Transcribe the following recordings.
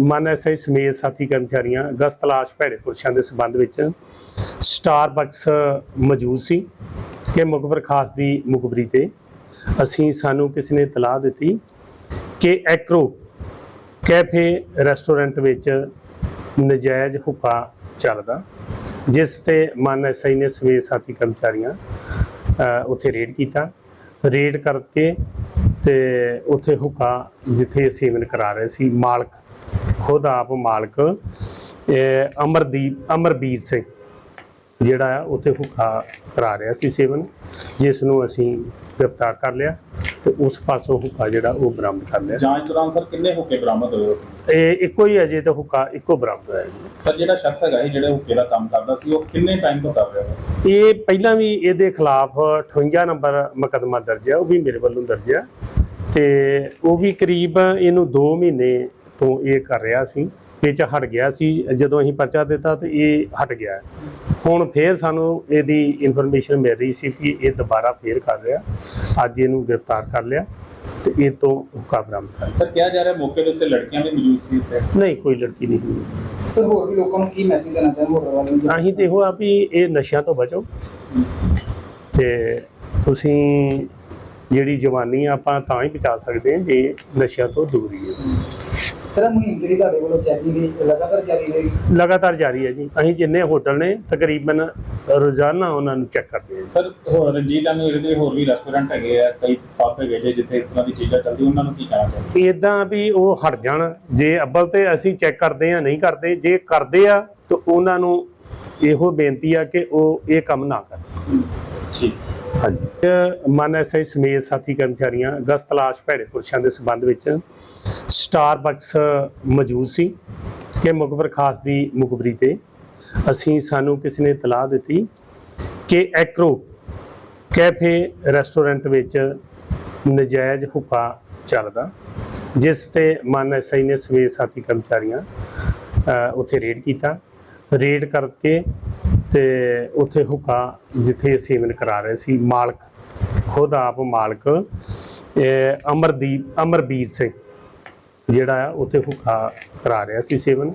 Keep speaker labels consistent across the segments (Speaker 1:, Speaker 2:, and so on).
Speaker 1: ਮਨ ਐਸਆਈ ਸਮੇਤ ਸਾਥੀ ਕਰਮਚਾਰੀਆਂ ਗਸਤ ਤਲਾਸ਼ ਭੈੜੇ ਪੁਰਸ਼ਾਂ ਦੇ ਸਬੰਧ ਵਿੱਚ ਸਟਾਰਬਕਸ ਮੌਜੂਦ ਸੀ ਕਿ ਮੁਖਬਰ ਖਾਸ ਦੀ ਮੁਖਬਰੀ ਤੇ ਅਸੀਂ ਸਾਨੂੰ ਕਿਸੇ ਨੇ ਇਤਲਾਹ ਦਿੱਤੀ ਕਿ ਐਕਰੋ ਕੈਫੇ ਰੈਸਟੋਰੈਂਟ ਵਿੱਚ ਨਜਾਇਜ਼ ਹੁੱਕਾ ਚੱਲਦਾ, ਜਿਸ ਤੇ ਮਨ ਐਸਆਈ ਨੇ ਸਮੇਤ ਸਾਥੀ ਕਰਮਚਾਰੀਆਂ ਉੱਥੇ ਰੇਡ ਕੀਤਾ। ਰੇਡ ਕਰਕੇ ਤੇ ਉੱਥੇ ਹੁੱਕਾ ਜਿੱਥੇ ਸੇਵਨ ਕਰਾ ਰਹੇ ਸੀ, ਮਾਲਕ ਖੁਦ ਆਪ ਮਾਲਕ ਅਮਰਦੀਪ ਅਮਰਬੀਰ ਸਿੰਘ ਜਿਹੜਾ ਆ ਉੱਥੇ ਹੁੱਕਾ ਕਰਾ ਰਿਹਾ ਸੀ ਸੇਵਨ ਜਿਸ ਨੂੰ ਅਸੀਂ ਗ੍ਰਿਫਤਾਰ ਕਰ ਲਿਆ ਤੇ ਉਸ ਪਾਸੋਂ ਹੁੱਕਾ ਜਿਹੜਾ ਉਹ ਬਰਾਮਦ ਕਰ ਲਿਆ।
Speaker 2: ਜਾਂਚ ਦੌਰਾਨ ਸਰ ਕਿੰਨੇ ਹੁੱਕੇ ਬਰਾਮਦ ਹੋਏ?
Speaker 1: ਇਹ ਇੱਕੋ ਹੀ ਅਜੇ ਤਾਂ ਹੁੱਕਾ ਇੱਕੋ ਬਰਾਮਦ ਹੋਇਆ ਜੀ।
Speaker 2: ਸਰ ਜਿਹੜਾ ਸ਼ਖਸ ਹੈਗਾ ਇਹ ਜਿਹੜੇ ਹੁੱਕੇ ਦਾ ਕੰਮ ਕਰਦਾ ਸੀ ਉਹ ਕਿੰਨੇ ਟਾਈਮ ਤੋਂ ਕਰ ਰਿਹਾ
Speaker 1: ਇਹ ਪਹਿਲਾਂ ਵੀ ਇਹਦੇ ਖਿਲਾਫ 58 ਨੰਬਰ ਮੁਕੱਦਮਾ ਦਰਜ ਹੈ ਉਹ ਵੀ ਮੇਰੇ ਵੱਲੋਂ ਦਰਜ ਹੈ ਤੇ ਉਹ ਵੀ ਕਰੀਬ ਇਹਨੂੰ 2 ਮਹੀਨੇ ਤੋਂ ਇਹ ਕਰ ਰਿਹਾ ਸੀ ਇਹ ਚ ਹਟ ਗਿਆ ਸੀ ਜਦੋਂ ਅਸੀਂ ਪਰਚਾ ਦਿੱਤਾ ਤੇ ਇਹ ਹਟ ਗਿਆ। ਹੁਣ ਫੇਰ ਸਾਨੂੰ ਇਹਦੀ ਇਨਫੋਰਮੇਸ਼ਨ ਮਿਲ ਰਹੀ ਸੀ ਕਿ ਇਹ ਦੁਬਾਰਾ ਫੇਰ ਕਰ ਰਿਹਾ। ਅੱਜ ਇਹਨੂੰ ਗ੍ਰਿਫਤਾਰ ਕਰ ਲਿਆ ਤੇ ਇਹ ਤੋਂ ਹੁਕਾ ਬਰਾਮਦ ਕਰ
Speaker 2: ਸਰ ਕਿਹਾ ਜਾ ਰਿਹਾ ਮੌਕੇ ਦੇ ਉੱਤੇ ਲੜਕੀਆਂ ਵੀ ਮੌਜੂਦ ਸੀ ਇੱਥੇ?
Speaker 1: ਨਹੀਂ ਕੋਈ ਲੜਕੀ ਨਹੀਂ
Speaker 3: ਸਰ ਹੋਰ ਵੀ ਲੋਕਾਂ ਨੂੰ ਕੀ ਮੈਸੇਜ ਦੇਣਾ ਚਾਹੁੰਦੇ ਮੋਟਰ ਵਾਲਿਆਂ ਨੂੰ?
Speaker 1: ਅਸੀਂ ਤੇ ਇਹੋ ਆ ਵੀ ਇਹ ਨਸ਼ਿਆਂ ਤੋਂ ਬਚੋ। ਤੇ ਤੁਸੀਂ ਜਿਹੜੀ ਜਵਾਨੀ ਆ ਆਪਾਂ ਤਾਂ ਹੀ ਬਚਾ ਸਕਦੇ ਹਾਂ ਜੇ ਨਸ਼ਿਆਂ ਤੋਂ ਦੂਰ ਹੀ ਹੈ
Speaker 3: ਸਰ ਮੁਹਿੰਮ ਜਿਹੜੀ ਤੁਹਾਡੇ ਵੱਲੋਂ ਚੱਲੀ ਗਈ ਲਗਾਤਾਰ ਜਾਰੀ ਰਹੇਗੀ
Speaker 1: ਲਗਾਤਾਰ ਜਾਰੀ ਹੈ ਜੀ। ਅਸੀਂ ਜਿੰਨੇ ਹੋਟਲ ਨੇ ਤਕਰੀਬਨ ਰੋਜ਼ਾਨਾ ਉਹਨਾਂ ਨੂੰ ਚੈੱਕ ਕਰਦੇ ਹਾਂ
Speaker 2: ਸਰ ਹੋਰ ਰਣਜੀਤ ਐਵੇਂ ਦੇ ਹੋਰ ਵੀ ਰੈਸਟੋਰੈਂਟ ਹੈਗੇ ਆ ਕਈ ਪੱਬ ਹੈਗੇ ਜੇ ਜਿੱਥੇ ਇਸ ਤਰ੍ਹਾਂ ਦੀ ਚੀਜ਼ਾਂ ਚੱਲਦੀ ਉਹਨਾਂ ਨੂੰ ਕੀ ਕਹਿਣਾ ਚਾਹੁੰਦੇ
Speaker 1: ਇਦਾਂ ਵੀ ਉਹ ਹਟ ਜਾਣ। ਜੇ ਅੱਬਲ ਤੇ ਅਸੀਂ ਚੈੱਕ ਕਰਦੇ ਆ ਨਹੀਂ ਕਰਦੇ ਜੇ ਕਰਦੇ ਆ ਤਾਂ ਉਹਨਾਂ ਨੂੰ ਇਹੋ ਬੇਨਤੀ ਆ ਕਿ ਉਹ ਇਹ ਕੰਮ ਨਾ ਕਰਨ।
Speaker 2: ਠੀਕ।
Speaker 1: ਹਾਂਜੀ। ਮਨ ਐਸਆਈ ਸਮੇਤ ਸਾਥੀ ਕਰਮਚਾਰੀਆਂ ਗਸਤ ਤਲਾਸ਼ ਭੈੜੇ ਪੁਰਸ਼ਾਂ ਦੇ ਸਬੰਧ ਵਿੱਚ ਸਟਾਰਬਕਸ ਮੌਜੂਦ ਸੀ ਕਿ ਮੁਖਬਰ ਖਾਸ ਦੀ ਮੁਖਬਰੀ ਤੇ ਅਸੀਂ ਸਾਨੂੰ ਕਿਸੇ ਨੇ ਇਤਲਾਹ ਦਿੱਤੀ ਕਿ ਐਕਰੋ ਕੈਫੇ ਰੈਸਟੋਰੈਂਟ ਵਿੱਚ ਨਜਾਇਜ਼ ਹੁੱਕਾ ਚੱਲਦਾ, ਜਿਸ ਤੇ ਮਨ ਐਸਆਈ ਨੇ ਸਮੇਤ ਸਾਥੀ ਕਰਮਚਾਰੀਆਂ ਉੱਥੇ ਰੇਡ ਕੀਤਾ। ਰੇਡ ਕਰਕੇ ਤੇ ਉੱਥੇ ਹੁੱਕਾ ਜਿੱਥੇ ਸੇਵਨ ਕਰਾ ਰਹੇ ਸੀ ਮਾਲਕ ਖੁਦ ਆਪ ਮਾਲਕ ਅਮਰਦੀਪ ਅਮਰਬੀਰ ਸਿੰਘ ਜਿਹੜਾ ਆ ਉੱਥੇ ਹੁੱਕਾ ਕਰਾ ਰਿਹਾ ਸੀ ਸੇਵਨ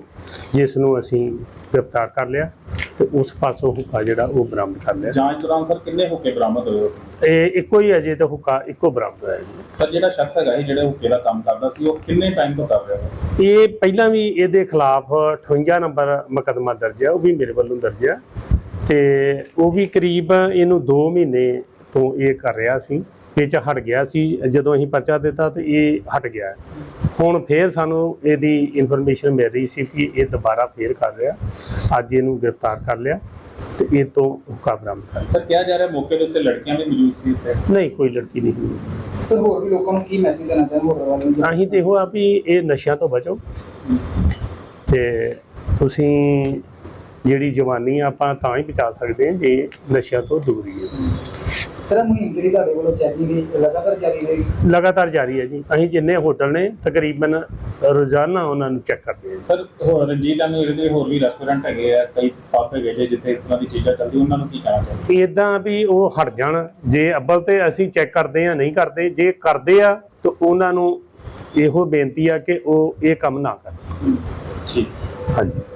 Speaker 1: ਜਿਸ ਨੂੰ ਅਸੀਂ ਗ੍ਰਿਫਤਾਰ ਕਰ ਲਿਆ ਤੇ ਉਸ ਪਾਸੋਂ ਹੁੱਕਾ ਜਿਹੜਾ ਉਹ ਬਰਾਮਦ ਕਰ ਲਿਆ।
Speaker 2: ਜਾਂਚ ਦੌਰਾਨ ਸਰ ਕਿੰਨੇ ਹੁੱਕੇ ਬਰਾਮਦ ਹੋਏ
Speaker 1: ਇਹ ਇੱਕੋ ਹੀ ਅਜੇ ਤਾਂ ਹੁੱਕਾ ਇੱਕੋ ਬਰਾਮਦ ਹੋਇਆ ਜੀ।
Speaker 2: ਸਰ ਜਿਹੜਾ ਸ਼ਖਸ ਹੈਗਾ ਇਹ ਜਿਹੜੇ ਹੁੱਕੇ ਦਾ ਕੰਮ ਕਰਦਾ ਸੀ ਉਹ ਕਿੰਨੇ ਟਾਈਮ ਤੋਂ ਕਰ ਰਿਹਾ ਹੈ?
Speaker 1: ਇਹ ਪਹਿਲਾਂ ਵੀ ਇਹਦੇ ਖਿਲਾਫ 58 ਨੰਬਰ ਮੁਕੱਦਮਾ ਦਰਜ ਹੈ ਉਹ ਵੀ ਮੇਰੇ ਵੱਲੋਂ ਦਰਜ ਹੈ। ਤੇ ਉਹ ਵੀ ਕਰੀਬ ਇਹਨੂੰ 2 ਮਹੀਨੇ ਤੋਂ ਇਹ ਕਰ ਰਿਹਾ ਸੀ ਇਹ ਚ ਹਟ ਗਿਆ ਸੀ ਜਦੋਂ ਅਸੀਂ ਪਰਚਾ ਦਿੱਤਾ ਤੇ ਇਹ ਹਟ ਗਿਆ। ਹੁਣ ਫੇਰ ਸਾਨੂੰ ਇਹਦੀ ਇਨਫੋਰਮੇਸ਼ਨ ਮਿਲ ਰਹੀ ਸੀ ਕਿ ਇਹ ਦੁਬਾਰਾ ਫੇਰ ਕਰ ਰਿਹਾ। ਅੱਜ ਇਹਨੂੰ ਗ੍ਰਿਫਤਾਰ ਕਰ ਲਿਆ ਤੇ ਇਹ ਤੋਂ ਹੁਕਾ ਬਰਾਮਦ ਕਰ।
Speaker 2: ਸਰ ਕਿਹਾ ਜਾ ਰਿਹਾ ਮੌਕੇ ਦੇ ਉੱਤੇ ਲੜਕੀਆਂ ਵੀ ਮੌਜੂਦ ਸੀ ਇੱਥੇ?
Speaker 1: ਨਹੀਂ ਕੋਈ ਲੜਕੀ ਨਹੀਂ
Speaker 3: ਸਰ ਹੋਰ ਵੀ ਲੋਕਾਂ ਨੂੰ ਕੀ ਮੈਸੇਜ ਦੇਣਾ ਚਾਹੁੰਦੇ ਮੋਟਰ ਵਾਲਿਆਂ ਨੂੰ
Speaker 1: ਅਸੀਂ ਤੇ ਇਹੋ ਆ ਵੀ ਇਹ ਨਸ਼ਿਆਂ ਤੋਂ ਬਚੋ। ਤੇ ਤੁਸੀਂ ਜਿਹੜੀ ਜਵਾਨੀ ਆਪਾਂ ਤਾਂ ਹੀ ਬਚਾ ਸਕਦੇ ਹਾਂ ਜੇ ਨਸ਼ਿਆਂ ਤੋਂ ਦੂਰ ਹੀ ਹੈ
Speaker 3: ਸਰ ਮੁਹਿੰਮ ਜਿਹੜੀ ਤੁਹਾਡੇ ਵੱਲੋਂ ਚੱਲੀ ਗਈ ਲਗਾਤਾਰ ਜਾਰੀ ਰਹੇਗੀ
Speaker 1: ਲਗਾਤਾਰ ਜਾਰੀ ਹੈ ਜੀ। ਅਸੀਂ ਜਿੰਨੇ ਹੋਟਲ ਨੇ ਤਕਰੀਬਨ ਰੋਜ਼ਾਨਾ ਉਹਨਾਂ ਨੂੰ ਚੈੱਕ ਕਰਦੇ ਹਾਂ
Speaker 2: ਸਰ ਹੋਰ ਰਣਜੀਤ ਐਵੇਂ ਦੇ ਹੋਰ ਵੀ ਰੈਸਟੋਰੈਂਟ ਹੈਗੇ ਆ ਕਈ ਹੈਗੇ ਜੇ ਜਿੱਥੇ ਇਸ ਤਰ੍ਹਾਂ ਦੀ ਚੀਜ਼ਾਂ ਚੱਲਦੀ ਉਹਨਾਂ ਨੂੰ ਕੀ ਕਹਿਣਾ ਚਾਹੁੰਦੇ
Speaker 1: ਇਦਾਂ ਵੀ ਉਹ ਹਟ ਜਾਣ। ਜੇ ਅੱਬਲ ਤੇ ਅਸੀਂ ਚੈੱਕ ਕਰਦੇ ਆ ਨਹੀਂ ਕਰਦੇ ਜੇ ਕਰਦੇ ਆ ਤਾਂ ਉਹਨਾਂ ਨੂੰ ਇਹੋ ਬੇਨਤੀ ਆ ਕਿ ਉਹ ਇਹ ਕੰਮ ਨਾ ਕਰਨ।
Speaker 2: ਠੀਕ।
Speaker 1: ਹਾਂਜੀ।